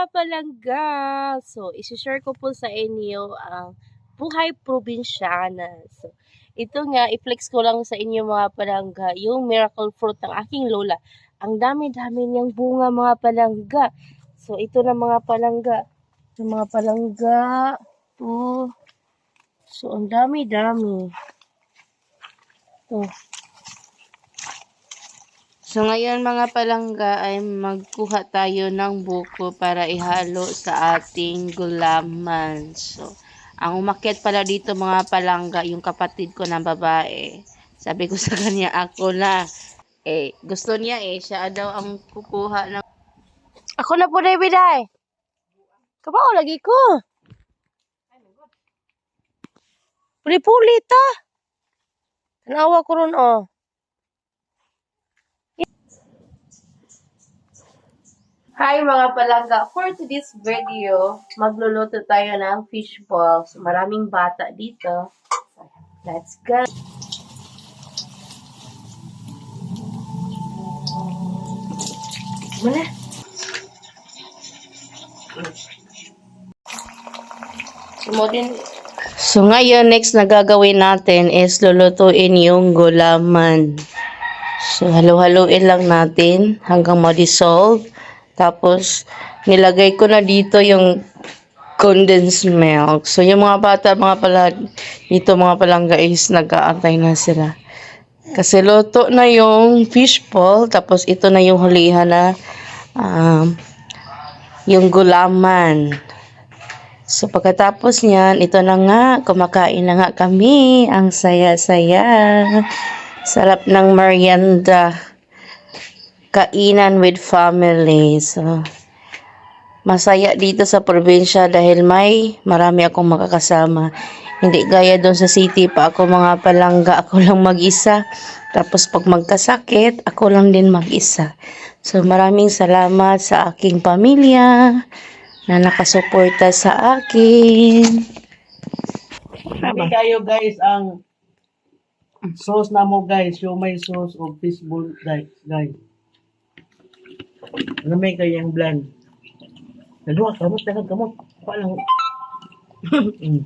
mga palangga! So, isi-share ko po sa inyo ang buhay probinsyana. So, ito nga, i-flex ko lang sa inyo mga palangga, yung miracle fruit ng aking lola. Ang dami-dami niyang bunga mga palangga. So, ito na mga palangga. Ito mga palangga. Oh. So, ang dami-dami. Ito. So ngayon mga palangga ay magkuha tayo ng buko para ihalo sa ating gulaman. So ang umakyat pala dito mga palangga yung kapatid ko na babae. Sabi ko sa kanya ako na eh gusto niya eh siya daw ang kukuha ng Ako na po David ay. Kamao lagi ko. Puli-puli ta. Tanawa ko ron oh. Hi mga palangga! For today's video, magluluto tayo ng fish balls. Maraming bata dito. Let's go! Muna! Sumodin. So ngayon, next na gagawin natin is lulutuin yung gulaman. So, halo-haloin lang natin hanggang ma-dissolve. Tapos, nilagay ko na dito yung condensed milk. So, yung mga bata, mga pala, dito mga palangga is nag-aantay na sila. Kasi luto na yung fish ball. Tapos, ito na yung hulihan na um, yung gulaman. So, pagkatapos niyan, ito na nga, kumakain na nga kami. Ang saya-saya. Sarap ng merienda. Kainan with family. So, masaya dito sa probinsya dahil may marami akong makakasama. Hindi gaya doon sa city pa ako mga palangga, ako lang mag-isa. Tapos pag magkasakit, ako lang din mag-isa. So maraming salamat sa aking pamilya na nakasuporta sa akin. Sabi kayo guys ang sauce na mo guys, yung may sauce o fishball guys. guys. Ano may kayang blend? Dalawa, kamot, dagan, kamot. Pa lang. Mm.